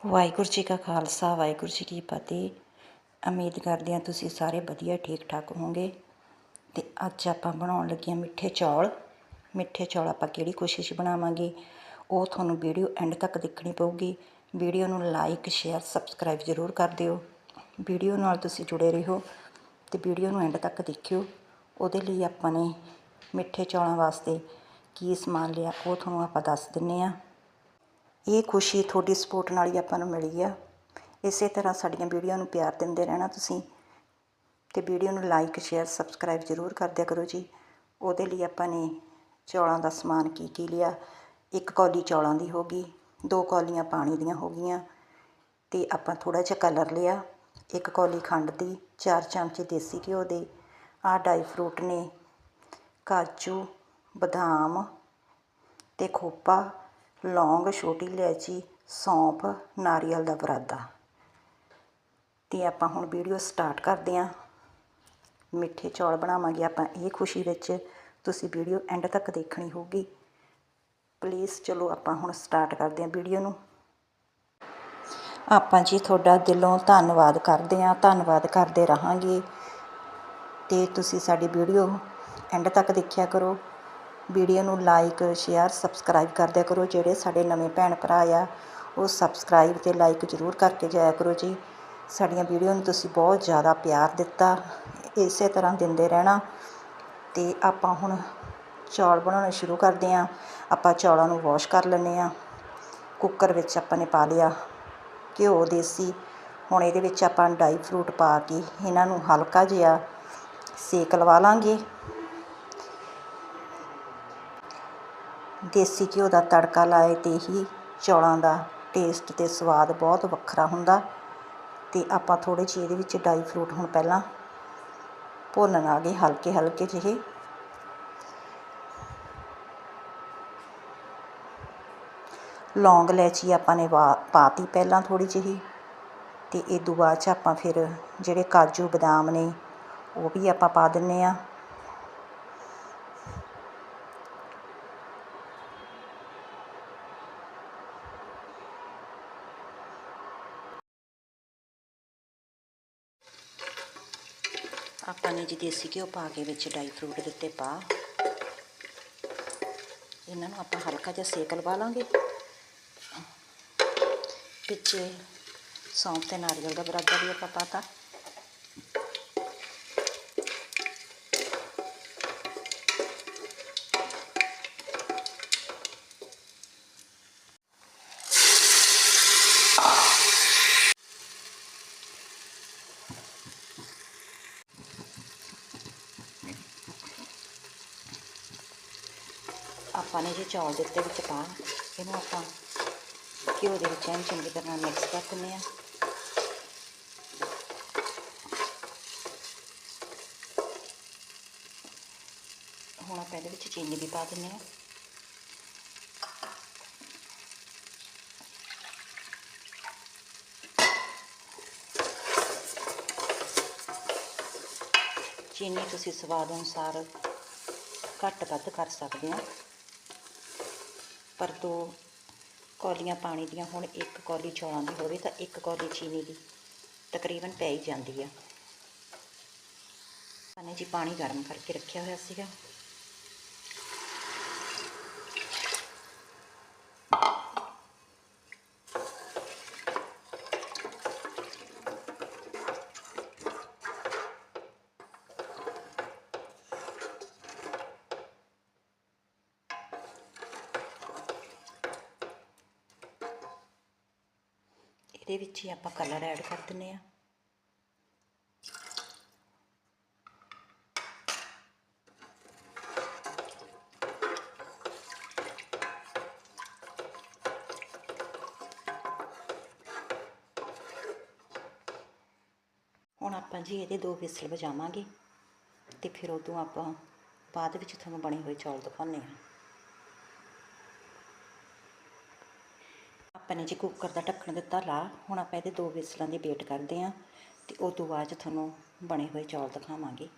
ਵਾਹਿਗੁਰੂ ਜੀ ਕਾ ਖਾਲਸਾ, ਵਾਹਿਗੁਰੂ ਜੀ ਕੀ ਫਤਿਹ। ਉਮੀਦ ਕਰਦੇ ਹਾਂ ਤੁਸੀਂ ਸਾਰੇ ਵਧੀਆ ਠੀਕ ਠਾਕ ਹੋਵੋਗੇ। ਤੇ ਅੱਜ ਆਪਾਂ ਬਣਾਉਣ ਲੱਗੇ ਹਾਂ ਮਿੱਠੇ ਚੌਲ। ਮਿੱਠੇ ਚੌਲ ਆਪਾਂ ਕਿਹੜੀ ਕੋਸ਼ਿਸ਼ ਬਣਾਵਾਂਗੇ, ਉਹ ਤੁਹਾਨੂੰ ਵੀਡੀਓ ਐਂਡ ਤੱਕ ਦੇਖਣੀ ਪਊਗੀ। ਵੀਡੀਓ ਨੂੰ ਲਾਈਕ, ਸ਼ੇਅਰ, ਸਬਸਕ੍ਰਾਈਬ ਜ਼ਰੂਰ ਕਰ ਦਿਓ। ਵੀਡੀਓ ਨਾਲ ਤੁਸੀਂ ਜੁੜੇ ਰਹੋ ਤੇ ਵੀਡੀਓ ਨੂੰ ਐਂਡ ਤੱਕ ਦੇਖਿਓ। ਉਹਦੇ ਲਈ ਆਪਾਂ ਨੇ ਮਿੱਠੇ ਚੌਲਾਂ ਵਾਸਤੇ ਕੀ ਸਮਾਨ ਲਿਆ, ਉਹ ਤੁਹਾਨੂੰ ਆਪਾਂ ਦੱਸ ਦਿੰਨੇ ਆ ਇਹ ਖੁਸ਼ੀ ਤੁਹਾਡੀ ਸਪੋਰਟ ਨਾਲ ਹੀ ਆਪਾਂ ਨੂੰ ਮਿਲੀ ਆ। ਇਸੇ ਤਰ੍ਹਾਂ ਸਾਡੀਆਂ ਵੀਡੀਓ ਨੂੰ ਪਿਆਰ ਦਿੰਦੇ ਰਹਿਣਾ ਤੁਸੀਂ ਤੇ ਵੀਡੀਓ ਨੂੰ ਲਾਈਕ ਸ਼ੇਅਰ ਸਬਸਕ੍ਰਾਈਬ ਜ਼ਰੂਰ ਕਰ ਦਿਆ ਕਰੋ ਜੀ। ਉਹਦੇ ਲਈ ਆਪਾਂ ਨੇ ਚੌਲਾਂ ਦਾ ਸਮਾਨ ਕੀ ਕੀ ਲਿਆ। ਇੱਕ ਕੌਲੀ ਚੌਲਾਂ ਦੀ ਹੋ ਗਈ, ਦੋ ਕੌਲੀਆਂ ਪਾਣੀ ਦੀਆਂ ਹੋ ਗਈਆਂ ਤੇ ਆਪਾਂ ਥੋੜਾ ਜਿਹਾ ਕਲਰ ਲਿਆ। ਇੱਕ ਕੌਲੀ ਖੰਡ ਦੀ, ਚਾਰ ਚਮਚੇ ਦੇਸੀ ਘਿਓ ਦੇ, ਆਹ ਡਰਾਈ ਫਰੂਟ ਨੇ, ਕਾਜੂ, ਬਦਾਮ ਤੇ ਖੋਪਾ ਲੌਂਗ, ਛੋਟੀ ਇਲਾਇਚੀ, ਸੌਂਫ, ਨਾਰੀਅਲ ਦਾ ਬਰਾਦਾ। ਤੇ ਆਪਾਂ ਹੁਣ ਵੀਡੀਓ ਸਟਾਰਟ ਕਰਦੇ ਹਾਂ ਮਿੱਠੇ ਚੌਲ ਬਣਾਵਾਂਗੇ ਆਪਾਂ ਇਹ ਖੁਸ਼ੀ ਵਿੱਚ। ਤੁਸੀਂ ਵੀਡੀਓ ਐਂਡ ਤੱਕ ਦੇਖਣੀ ਹੋਊਗੀ। ਪਲੀਜ਼ ਚਲੋ ਆਪਾਂ ਹੁਣ ਸਟਾਰਟ ਕਰਦੇ ਹਾਂ ਵੀਡੀਓ ਨੂੰ। ਆਪਾਂ ਜੀ ਤੁਹਾਡਾ ਦਿਲੋਂ ਧੰਨਵਾਦ ਕਰਦੇ ਹਾਂ ਧੰਨਵਾਦ ਕਰਦੇ ਰਹਾਂਗੇ। ਤੇ ਤੁਸੀਂ ਸਾਡੀ ਵੀਡੀਓ ਐਂਡ ਤੱਕ ਦੇਖਿਆ ਕਰੋ। ਵੀਡੀਓ ਨੂੰ ਲਾਈਕ, ਸ਼ੇਅਰ, ਸਬਸਕ੍ਰਾਈਬ ਕਰਦਿਆ ਕਰੋ। ਜਿਹੜੇ ਸਾਡੇ ਨਵੇਂ ਭੈਣ ਭਰਾ ਆ, ਉਹ ਸਬਸਕ੍ਰਾਈਬ ਤੇ ਲਾਈਕ ਜ਼ਰੂਰ ਕਰਕੇ ਜਾਇਆ ਕਰੋ ਜੀ। ਸਾਡੀਆਂ ਵੀਡੀਓ ਨੂੰ ਤੁਸੀਂ ਬਹੁਤ ਜ਼ਿਆਦਾ ਪਿਆਰ ਦਿੱਤਾ। ਇਸੇ ਤਰ੍ਹਾਂ ਦਿੰਦੇ ਰਹਿਣਾ। ਤੇ ਆਪਾਂ ਹੁਣ ਚੌਲ ਬਣਾਉਣੇ ਸ਼ੁਰੂ ਕਰਦੇ ਹਾਂ। ਆਪਾਂ ਚੌਲਾਂ ਨੂੰ ਵਾਸ਼ ਕਰ ਲੈਂਦੇ ਹਾਂ। ਕੁੱਕਰ ਵਿੱਚ ਆਪਾਂ ਨੇ ਪਾ ਲਿਆ ਘਿਓ, ਦੇਸੀ। ਹੁਣ ਇਹਦੇ ਵਿੱਚ ਆਪਾਂ ਡਰਾਈ ਫਰੂਟ ਪਾ ਕੇ ਇਹਨਾਂ ਨੂੰ ਹਲਕਾ ਜਿਹਾ ਸੇਕ ਲਵਾ ਲਾਂਗੇ। ਦੇਸੀ ਘਿਓ ਦਾ ਤੜਕਾ ਲਾਏ ਤੇ ਹੀ ਚੌਲਾਂ ਦਾ ਟੇਸਟ ਅਤੇ ਸਵਾਦ ਬਹੁਤ ਵੱਖਰਾ ਹੁੰਦਾ। ਅਤੇ ਆਪਾਂ ਥੋੜ੍ਹੇ ਜਿਹੇ ਇਹਦੇ ਵਿੱਚ ਡਰਾਈ ਫਰੂਟ ਹੁਣ ਪਹਿਲਾਂ ਭੁੰਨਣ ਆ ਗਏ ਹਲਕੇ ਹਲਕੇ ਜਿਹੇ। ਲੌਂਗ ਇਲਾਇਚੀ ਆਪਾਂ ਨੇ ਪਾਤੀ ਪਹਿਲਾਂ ਥੋੜ੍ਹੀ ਜਿਹੀ ਅਤੇ ਇਹ ਤੋਂ ਬਾਅਦ ਚ ਆਪਾਂ ਫਿਰ ਜਿਹੜੇ ਕਾਜੂ ਬਦਾਮ ਨੇ ਉਹ ਵੀ ਆਪਾਂ ਪਾ ਦਿੰਨੇ ਆ। ਆਪਾਂ ਨੇ ਜੀ ਦੇਸੀ ਘਿਓ ਪਾ ਕੇ ਵਿੱਚ ਡਰਾਈ ਫਰੂਟ ਦਿੱਤੇ ਪਾ। ਇਹਨਾਂ ਨੂੰ ਆਪਾਂ ਹਲਕਾ ਜਿਹਾ ਸੇਕ ਲਵਾ ਲਾਂਗੇ। ਪਿੱਛੇ ਸੌਂਫ ਤੇ ਨਾਰੀਅਲ ਦਾ ਬਰਾਦਾ ਵੀ ਆਪਾਂ ਪਾਤਾ ਆਪਾਂ ਨੇ ਜੇ ਚੌਲ ਦੇ ਉੱਤੇ ਵਿੱਚ ਪਾ ਇਹਨੂੰ ਆਪਾਂ ਘਿਓ ਦੇ ਵਿੱਚ ਐਨ ਚੰਗੀ ਤਰ੍ਹਾਂ ਮਿਕਸ ਕਰ ਦਿੰਦੇ ਆ ਹੁਣ ਆਪਾਂ ਇਹਦੇ ਵਿੱਚ ਚੀਨੀ ਵੀ ਪਾ ਦਿੰਦੇ ਆ ਚੀਨੀ ਤੁਸੀਂ ਸਵਾਦ ਅਨੁਸਾਰ ਘੱਟ ਵੱਧ ਕਰ ਸਕਦੇ ਆ ਪਰ ਦੋ ਕੌਲੀਆਂ ਪਾਣੀ ਦੀਆਂ, ਹੁਣ ਇੱਕ ਕੌਲੀ ਚੌਲਾਂ ਦੀ ਹੋਵੇ ਤਾਂ ਇੱਕ ਕੌਲੀ ਚੀਨੀ ਦੀ ਤਕਰੀਬਨ ਪੈ ਹੀ ਜਾਂਦੀ ਆ। ਪਾਣੀ ਜੀ ਪਾਣੀ ਗਰਮ ਕਰਕੇ ਰੱਖਿਆ ਹੋਇਆ ਸੀਗਾ। ਇਹਦੇ ਵਿੱਚ ਹੀ ਆਪਾਂ ਕਲਰ ਐਡ ਕਰ ਦਿੰਨੇ ਆ ਹੁਣ ਆਪਾਂ ਜੀ ਇਹਦੇ ਦੋ ਵਿਸਲ ਵਜਾਵਾਂਗੇ ਤੇ ਫਿਰ ਉਦੋਂ ਆਪਾਂ ਬਾਅਦ ਵਿੱਚ ਤੁਹਾਨੂੰ ਬਣੇ ਹੋਏ ਚੌਲ ਦਿਖਾਉਂਦੇ ਹਾਂ। ਆਪਾਂ ਨੇ ਜੀ ਕੁੱਕਰ ਦਾ ਢੱਕਣ ਦਿੱਤਾ, ਲਾ। ਹੁਣ ਆਪਾਂ ਇਹਦੇ ਦੋ ਵਿਸਲਾਂ ਦੀ ਵੇਟ ਕਰਦੇ ਆਂ ਤੇ ਉਸ ਤੋਂ ਬਾਅਦ 'ਚ ਤੁਹਾਨੂੰ ਬਣੇ ਹੋਏ ਚੌਲ ਦਿਖਾਵਾਂਗੇ।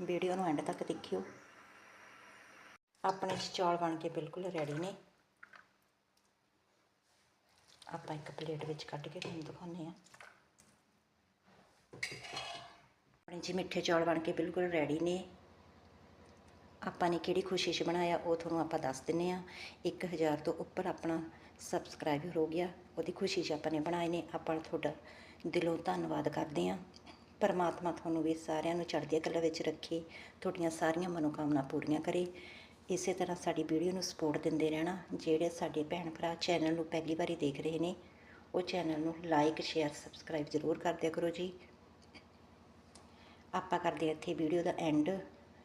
ਵੀਡੀਓ ਨੂੰ ਐਂਡ ਤੱਕ ਦੇਖਿਓ। ਆਪਣੇ ਚੌਲ ਬਣ ਕੇ ਬਿਲਕੁਲ ਰੈਡੀ ਨੇ। ਆਪਾਂ ਇੱਕ ਪਲੇਟ ਵਿੱਚ ਕੱਢ ਕੇ ਤੁਹਾਨੂੰ ਦਿਖਾਉਂਦੇ ਆ। ਆਪਣੇ ਜੀ ਮਿੱਠੇ ਚੌਲ ਬਣ ਕੇ ਬਿਲਕੁਲ ਰੈਡੀ ਨੇ। ਆਪਾਂ ਨੇ ਕਿਹੜੀ ਖੁਸ਼ੀ 'ਚ ਬਣਾਇਆ ਉਹ ਤੁਹਾਨੂੰ ਆਪਾਂ ਦੱਸ ਦਿੰਨੇ ਆ। 1000 ਤੋਂ ਉੱਪਰ ਆਪਣਾ ਸਬਸਕ੍ਰਾਈਬਰ ਹੋ ਗਿਆ, ਉਹਦੀ ਖੁਸ਼ੀ 'ਚ ਆਪਾਂ ਨੇ ਬਣਾਏ ਨੇ। ਆਪਾਂ ਤੁਹਾਡਾ ਦਿਲੋਂ ਧੰਨਵਾਦ ਕਰਦੇ ਆ। ਪਰਮਾਤਮਾ ਤੁਹਾਨੂੰ ਵੀ ਸਾਰਿਆਂ ਨੂੰ ਚੜ੍ਹਦੀ ਕਲਾ ਵਿੱਚ ਰੱਖੇ, ਤੁਹਾਡੀਆਂ ਸਾਰੀਆਂ ਮਨੋਕਾਮਨਾ ਪੂਰੀਆਂ ਕਰੇ। ਇਸੇ ਤਰ੍ਹਾਂ ਸਾਡੀ ਵੀਡੀਓ ਨੂੰ ਸਪੋਰਟ ਦਿੰਦੇ ਰਹਿਣਾ। ਜਿਹੜੇ ਸਾਡੇ ਭੈਣ ਭਰਾ ਚੈਨਲ ਨੂੰ ਪਹਿਲੀ ਵਾਰੀ ਦੇਖ ਰਹੇ ਨੇ, ਉਹ ਚੈਨਲ ਨੂੰ ਲਾਈਕ ਸ਼ੇਅਰ ਸਬਸਕ੍ਰਾਈਬ ਜ਼ਰੂਰ ਕਰ ਦਿਆ ਕਰੋ ਜੀ। ਆਪਾਂ ਕਰਦੇ ਹਾਂ ਇੱਥੇ ਵੀਡੀਓ ਦਾ ਐਂਡ